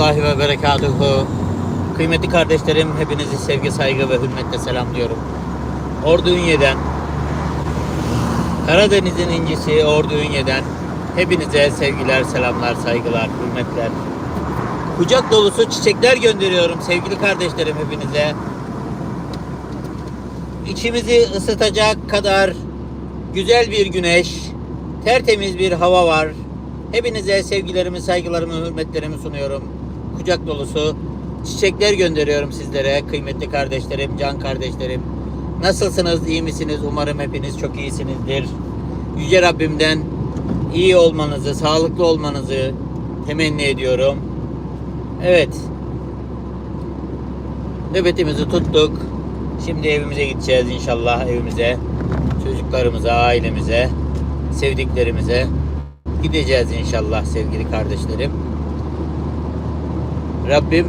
rahmetullahi ve berekatuhu. Kıymetli kardeşlerim, hepinizi sevgi, saygı ve hürmetle selamlıyorum. Ordu Ünye'den, Karadeniz'in incisi Ordu Ünye'den hepinize sevgiler, selamlar, saygılar, hürmetler. Kucak dolusu çiçekler gönderiyorum sevgili kardeşlerim hepinize. İçimizi ısıtacak kadar güzel bir güneş, tertemiz bir hava var. Hepinize sevgilerimi, saygılarımı, hürmetlerimi sunuyorum. Kucak dolusu çiçekler gönderiyorum sizlere kıymetli kardeşlerim, can kardeşlerim. Nasılsınız, iyi misiniz? Umarım hepiniz çok iyisinizdir. Yüce Rabbimden iyi olmanızı, sağlıklı olmanızı temenni ediyorum. Evet. Nöbetimizi tuttuk. Şimdi evimize gideceğiz inşallah evimize. Çocuklarımıza, ailemize, sevdiklerimize gideceğiz inşallah sevgili kardeşlerim. Rabbim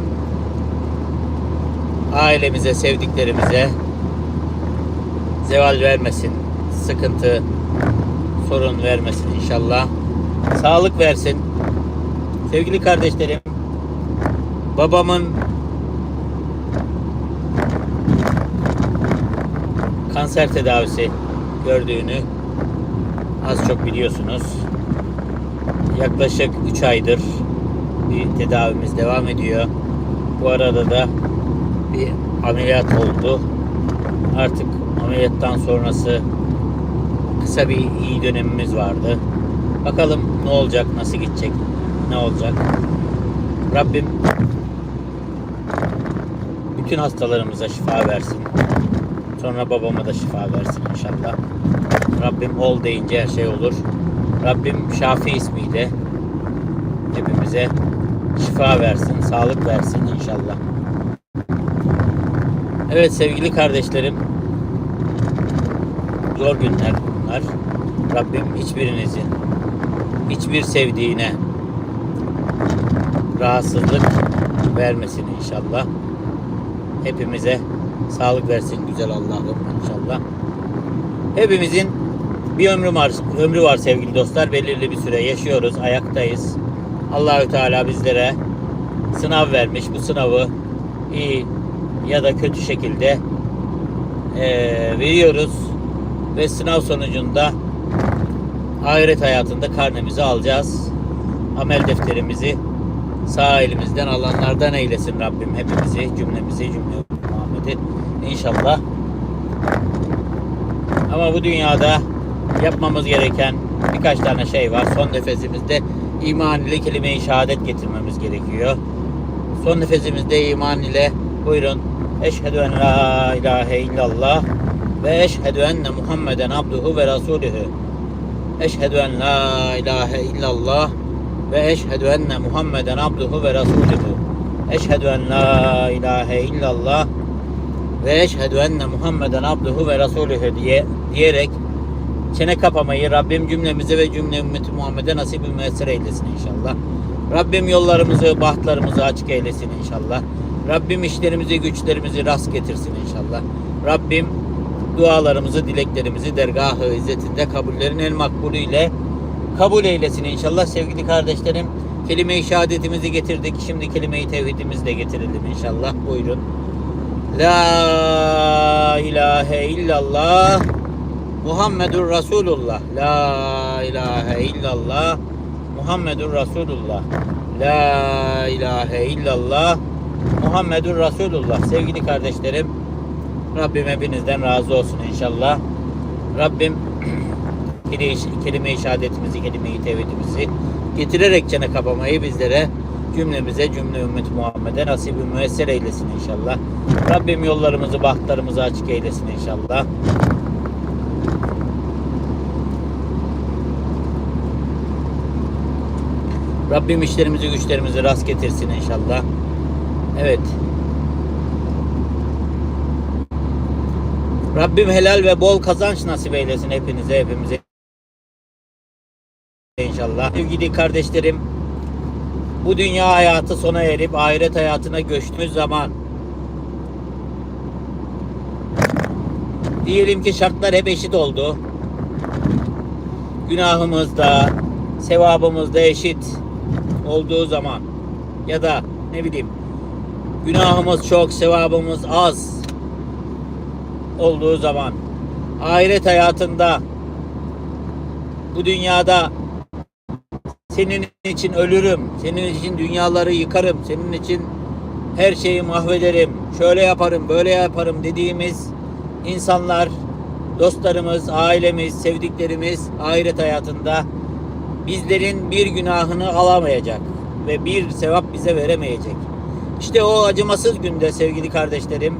ailemize, sevdiklerimize zeval vermesin. Sıkıntı, sorun vermesin inşallah. Sağlık versin. Sevgili kardeşlerim, babamın kanser tedavisi gördüğünü az çok biliyorsunuz. Yaklaşık 3 aydır tedavimiz devam ediyor. Bu arada da bir ameliyat oldu. Artık ameliyattan sonrası kısa bir iyi dönemimiz vardı. Bakalım ne olacak, nasıl gidecek, ne olacak. Rabbim bütün hastalarımıza şifa versin. Sonra babama da şifa versin inşallah. Rabbim ol deyince her şey olur. Rabbim Şafi ismiyle hepimize şifa versin, sağlık versin inşallah. Evet sevgili kardeşlerim, zor günler bunlar. Rabbim hiçbirinizin, hiçbir sevdiğine rahatsızlık vermesin inşallah. Hepimize sağlık versin güzel Allah'ım inşallah. Hepimizin bir ömrü var, ömrü var sevgili dostlar. Belirli bir süre yaşıyoruz, ayaktayız. Allahü Teala bizlere sınav vermiş. Bu sınavı iyi ya da kötü şekilde eee, veriyoruz ve sınav sonucunda ahiret hayatında karnemizi alacağız. Amel defterimizi sağ elimizden alanlardan eylesin Rabbim hepimizi, cümlemizi, cümle Muhammed'i inşallah. Ama bu dünyada yapmamız gereken birkaç tane şey var. Son nefesimizde iman ile kelime-i şehadet getirmemiz gerekiyor. Son nefesimizde iman ile buyurun Eşhedü en la ilahe illallah ve eşhedü enne Muhammeden abduhu ve rasulühü. Eşhedü en la ilahe illallah ve eşhedü enne Muhammeden abduhu ve rasulühü. Eşhedü en la ilahe illallah ve eşhedü enne Muhammeden abduhu ve rasulühü diye diyerek çene kapamayı Rabbim cümlemize ve cümle ümmeti Muhammed'e nasip müessir eylesin inşallah. Rabbim yollarımızı, bahtlarımızı açık eylesin inşallah. Rabbim işlerimizi, güçlerimizi rast getirsin inşallah. Rabbim dualarımızı, dileklerimizi dergahı izzetinde kabullerin el makbulüyle kabul eylesin inşallah. Sevgili kardeşlerim, kelime-i şehadetimizi getirdik. Şimdi kelime-i tevhidimizi de getirelim inşallah. Buyurun. La ilahe illallah Muhammedur Resulullah. La ilahe illallah Muhammedur Resulullah. La ilahe illallah Muhammedur Resulullah. Sevgili kardeşlerim, Rabbim hepinizden razı olsun inşallah. Rabbim kelime- kelime-i şehadetimizi, kelime-i tevhidimizi getirerek cene kapamayı bizlere cümlemize, cümle ümmet Muhammed'e nasip müesser eylesin inşallah. Rabbim yollarımızı, bahtlarımızı açık eylesin inşallah. Rabbim işlerimizi, güçlerimizi rast getirsin inşallah. Evet. Rabbim helal ve bol kazanç nasip eylesin hepinize, hepimize inşallah. Sevgili kardeşlerim, bu dünya hayatı sona erip ahiret hayatına göçtüğümüz zaman diyelim ki şartlar hep eşit oldu. Günahımız da sevabımız da eşit olduğu zaman ya da ne bileyim günahımız çok, sevabımız az olduğu zaman ahiret hayatında bu dünyada senin için ölürüm, senin için dünyaları yıkarım, senin için her şeyi mahvederim, şöyle yaparım, böyle yaparım dediğimiz insanlar, dostlarımız, ailemiz, sevdiklerimiz ahiret hayatında bizlerin bir günahını alamayacak ve bir sevap bize veremeyecek. İşte o acımasız günde sevgili kardeşlerim,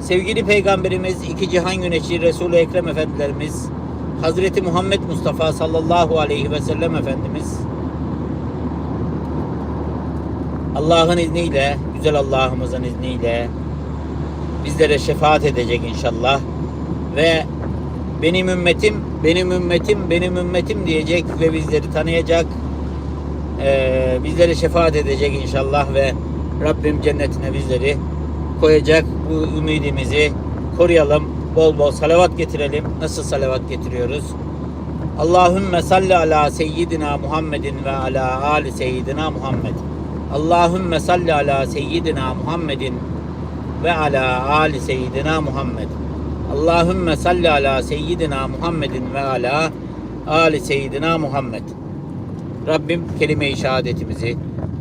sevgili peygamberimiz, iki cihan güneşi Resul-i Ekrem Efendilerimiz, Hazreti Muhammed Mustafa sallallahu aleyhi ve sellem Efendimiz Allah'ın izniyle, güzel Allah'ımızın izniyle bizlere şefaat edecek inşallah ve benim ümmetim, benim ümmetim, benim ümmetim diyecek ve bizleri tanıyacak. Ee, bizlere şefaat edecek inşallah ve Rabbim cennetine bizleri koyacak. Bu ümidimizi koruyalım. Bol bol salavat getirelim. Nasıl salavat getiriyoruz? Allahümme salli ala seyyidina Muhammedin ve ala ali seyyidina Muhammed. Allahümme salli ala seyyidina Muhammedin ve ala ali seyyidina Muhammed. Allahümme salli ala seyyidina Muhammedin ve ala ali seyyidina Muhammed. Rabbim kelime-i şehadetimizi,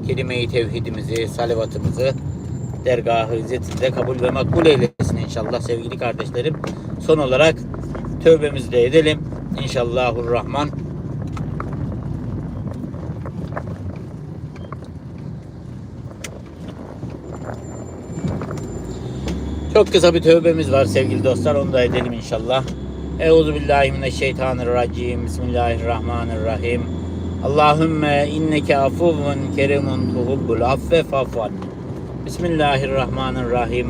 kelime-i tevhidimizi, salavatımızı dergahı izzetinde kabul ve makbul eylesin inşallah sevgili kardeşlerim. Son olarak tövbemizi de edelim. İnşallahurrahman. Çok kısa bir tövbemiz var sevgili dostlar. Onu da edelim inşallah. Euzu billahi mineşşeytanirracim. Bismillahirrahmanirrahim. Allahümme inneke afuvun kerimun tuhubbul affe fafan. Bismillahirrahmanirrahim.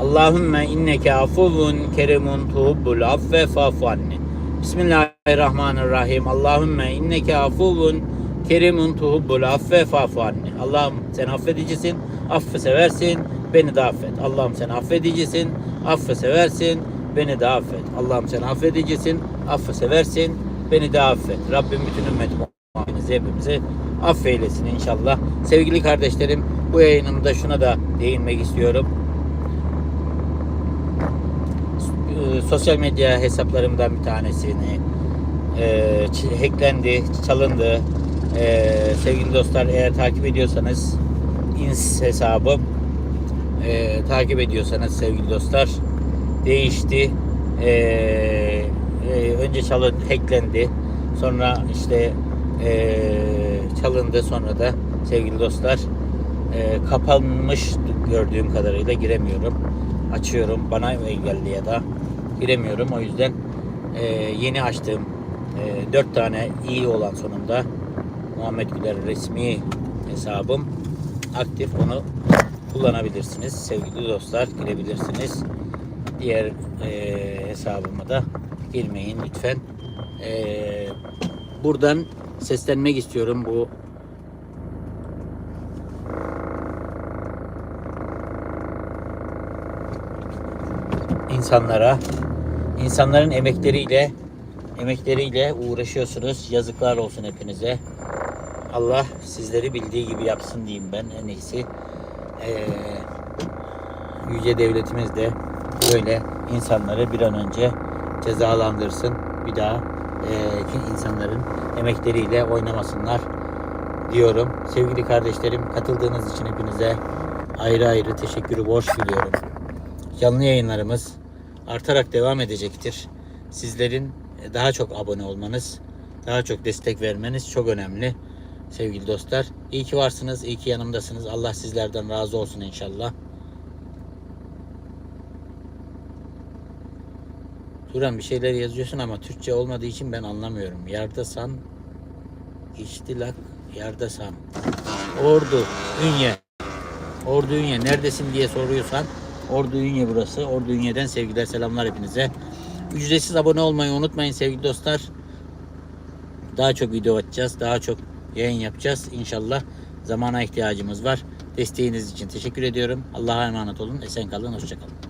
Allahümme inneke afuvun kerimun tuhubbul affe fafan. Bismillahirrahmanirrahim. Allahümme inneke afuvun kerimun tuhubbul affe fafan. Allah'ım sen affedicisin, affı seversin, beni de affet. Allah'ım sen affedicisin, affı seversin, beni de affet. Allah'ım sen affedicisin, affı seversin, beni de affet. Rabbim bütün ümmet Muhammed'imizi hepimizi affeylesin inşallah. Sevgili kardeşlerim bu yayınımda şuna da değinmek istiyorum. Ee, Sosyal medya hesaplarımdan bir tanesini e, hacklendi, çalındı. E, sevgili dostlar eğer takip ediyorsanız ins hesabım e, takip ediyorsanız sevgili dostlar değişti. E, e, önce çalın, hacklendi. Sonra işte e, çalındı. Sonra da sevgili dostlar e, kapanmış gördüğüm kadarıyla giremiyorum. Açıyorum. Bana engelli ya da giremiyorum. O yüzden e, yeni açtığım e, 4 tane iyi olan sonunda Muhammed Güler resmi hesabım aktif. Onu kullanabilirsiniz. Sevgili dostlar girebilirsiniz. Diğer e, hesabıma da girmeyin lütfen. E, buradan seslenmek istiyorum bu insanlara insanların emekleriyle emekleriyle uğraşıyorsunuz. Yazıklar olsun hepinize. Allah sizleri bildiği gibi yapsın diyeyim ben en iyisi. Ee, yüce devletimiz de böyle insanları bir an önce cezalandırsın. Bir daha e, insanların emekleriyle oynamasınlar diyorum. Sevgili kardeşlerim katıldığınız için hepinize ayrı ayrı teşekkürü borç biliyorum. Canlı yayınlarımız artarak devam edecektir. Sizlerin daha çok abone olmanız, daha çok destek vermeniz çok önemli. Sevgili dostlar, iyi ki varsınız, iyi ki yanımdasınız. Allah sizlerden razı olsun inşallah. Turan bir şeyler yazıyorsun ama Türkçe olmadığı için ben anlamıyorum. Yardasan, İçtilak, Yardasan. Ordu, Ünye. Ordu Ünye neredesin diye soruyorsan Ordu Ünye burası. Ordu Ünye'den sevgiler selamlar hepinize. Ücretsiz abone olmayı unutmayın sevgili dostlar. Daha çok video atacağız. Daha çok yayın yapacağız. İnşallah zamana ihtiyacımız var. Desteğiniz için teşekkür ediyorum. Allah'a emanet olun. Esen kalın. Hoşçakalın.